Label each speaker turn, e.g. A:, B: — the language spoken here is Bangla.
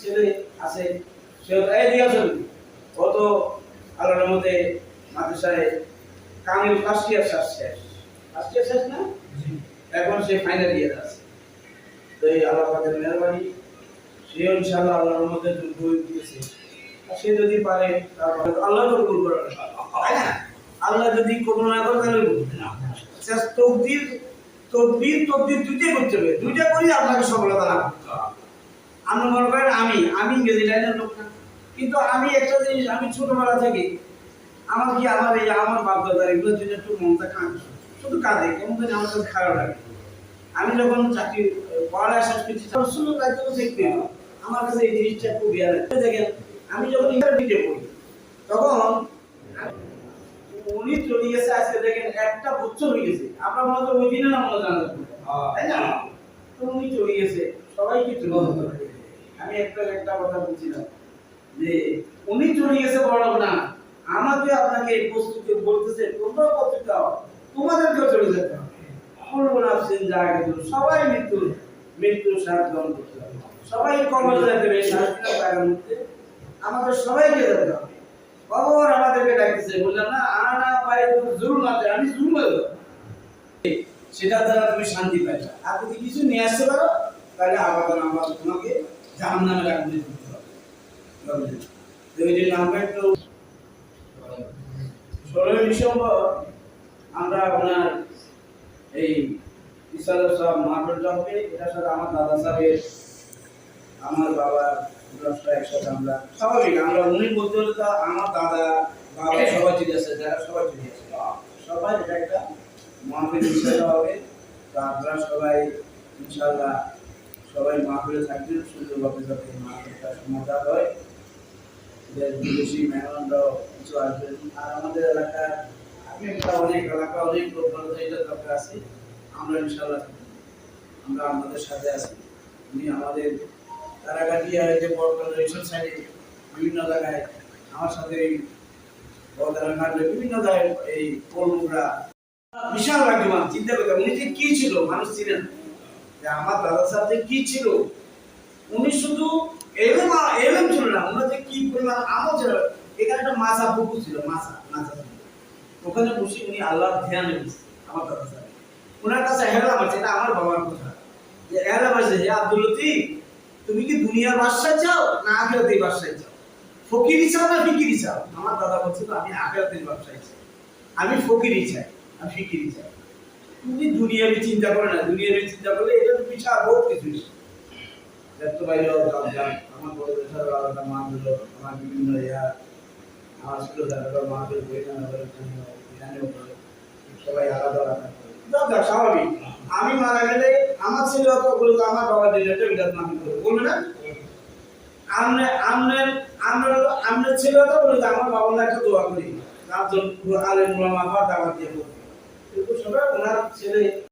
A: ছেলে আছে সে এই দিয়ে আসুন। ও তো আল্লাহর মধ্যে মাদ্রাসায় কামিল ফার্স্ট ইয়ার শেষ শেষ। ফার্স্ট ইয়ার শেষ না? এখন সে ফাইনাল ইয়ার আছে। তো এই আল্লাহ পাকের মেহরবানি। সে ইনশাআল্লাহ আল্লাহর মধ্যে যোগ্য দিয়েছে। সে যদি পারে তারপরে আল্লাহ কবুল করে তাই না? আল্লাহ যদি কবুল না করে তাহলে না। শেষ তকদির তকদির তকদির দুইটাই করতে হবে। দুইটা করি আপনাকে সফলতা লাভ করতে হবে। আপনি মনে করেন আমি আমি ইংরেজি লাইনের লোক না। কিন্তু আমি একটা জিনিস আমি ছোটবেলা থেকে আমার কি আমার এই আমার বাপ এগুলোর জন্য একটু মনটা কাঁদে? শুধু কাঁদে কেমন জানি আমার কাছে খারাপ লাগে আমি যখন চাকরি পড়ালেখা শেষ করছি শুধু দায়িত্ব দেখতে। আমার কাছে এই জিনিসটা খুব ইয়া লাগে দেখেন আমি যখন ইন্টারমিডিয়েটে পড়ি তখন উনি চলে গেছে আজকে দেখেন একটা বছর হয়ে গেছে। আপনার মনে তো ওই দিনে না মনে জানা তাই না? তো উনি চলে গেছে। সবাইকে চলে গেছে আমি একটা একটা কথা বলছিলাম যে উনি চলে গেছে বড় না, আমাকে আপনাকে এই প্রস্তুতি বলতেছে, তোমরা পত্রিকা তোমাদেরকেও চলে যেতে হবে। বলব না জায়গা সবাই মৃত্যু মৃত্যু সাথ গ্রহণ করতে হবে। সবাই কবর যেতে হবে সারাদিনের জায়গার মধ্যে? আমাদের সবাইকে যেতে হবে। কবর আমাদেরকে ডাকতেছে, বললাম, না, আনা পাই জরুর মাত্র আমি মাত্র সেটা দ্বারা তুমি শান্তি পাইছো আর যদি কিছু নিয়ে আসতে পারো? তাহলে আবার আমরা তোমাকে। আমরা দাদা সাহেবের, আমার বাবা দশটা আমরা স্বাভাবিক, আমরা উনি বলতে হলে আমার দাদা, বাবা সবাই চলে আসে যারা সবাই চলে আসে সবাই এটা একটা মাহফিল হিসেবে হবে। তো আপনারা সবাই ইনশাল্লাহ সবাই মাহফিলে থাকবেন সুন্দরভাবে যাতে সমাধান হয়। দেশ বিদেশি মেহমানরাও কিছু আসবেন আর আমাদের একটা অনেক এলাকা, অনেক দরকার আমরা ইনশাল্লাহ আমরা আমাদের সাথে আছি। উনি আমাদের তারাকাটিয়া যে সাইডে বিভিন্ন জায়গায় আমার সাথে এই বিভিন্ন জায়গায় এই কলমুগরা বিশাল ভাগ্যবান, চিন্তা করতে উনি যে কি ছিল, মানুষ ছিলেন যে আমার দাদা যে কি ছিল, উনি শুধু ছিল না যে কি পরিমাণ ছিল এখানে একটা মাছা ছিল, মাছা মাছা ওখানে বসে উনি আল্লাহর ধ্যানে বসে, আমার ওনার কাছে হেরাম আছে, এটা আমার বাবার কথা। যে হেরাম আছে যে আব্দুল তুমি কি দুনিয়ার বাদশাহ চাও না আখেরাতের বাদশাহ চাও? ফকিরি চাও না ফিকিরি চাও? আমার দাদা বলছিল আমি আখেরাতের ব্যবসায়ী চাই। আমি ফকিরি চাই, আমি ফিকিরি চাই। তুমি দুনিয়াবি চিন্তা করে না, দুনিয়াবি চিন্তা করলে এটা তো বিশাল বহুত কিছু। দেখতে পাইলো আমার বড় দেশের আলাদা মা দিল আমার বিভিন্ন ইয়া, আমার ছিল দাদা মা দিল সবাই আলাদা আলাদা করে। দরকার স্বাভাবিক। আমি মারা গেলে আমার ছেলে অত বলতো আমার বাবা দিলে এটা বিরাট নাম করে বলবে না? আমনে আমনে আমরা আমনে ছেলে তো বলতো আমার বাবা না একটা দোয়া করি। তার জন্য আলেম আবার দাওয়াত দিয়ে কিন্তু সবাই ওনার ছেলে